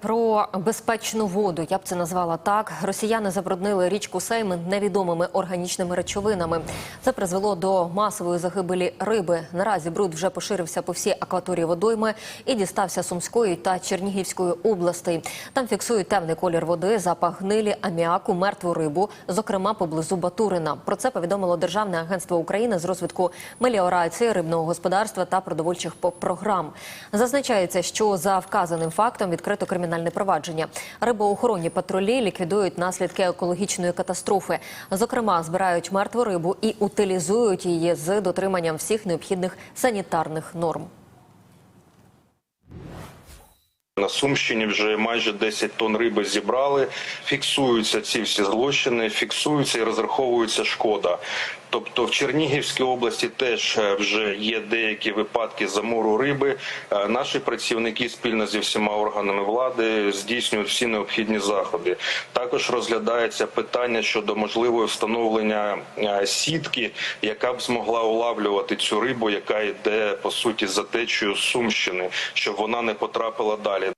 Про безпечну воду, я б це назвала так. Росіяни забруднили річку Сеймин невідомими органічними речовинами. Це призвело до масової загибелі риби. Наразі бруд вже поширився по всій акваторії водойми і дістався Сумської та Чернігівської областей. Там фіксують темний колір води, запах гнилі, аміаку, мертву рибу, зокрема поблизу Батурина. Про це повідомило Державне агентство України з розвитку меліорації, рибного господарства та продовольчих програм. Зазначається, що за вказаним фактом відкрито кримінальне провадження. Рибоохоронні патрулі ліквідують наслідки екологічної катастрофи. Зокрема, збирають мертву рибу і утилізують її з дотриманням всіх необхідних санітарних норм. На Сумщині вже майже 10 тонн риби зібрали. Фіксуються ці всі злочини, фіксуються і розраховується шкода. Тобто в Чернігівській області теж е, вже є деякі випадки замору риби. Е, Наші працівники спільно зі всіма органами влади здійснюють всі необхідні заходи. Також розглядається питання щодо можливого встановлення е, сітки, яка б змогла улавлювати цю рибу, яка йде по суті за течією Сумщини, щоб вона не потрапила далі.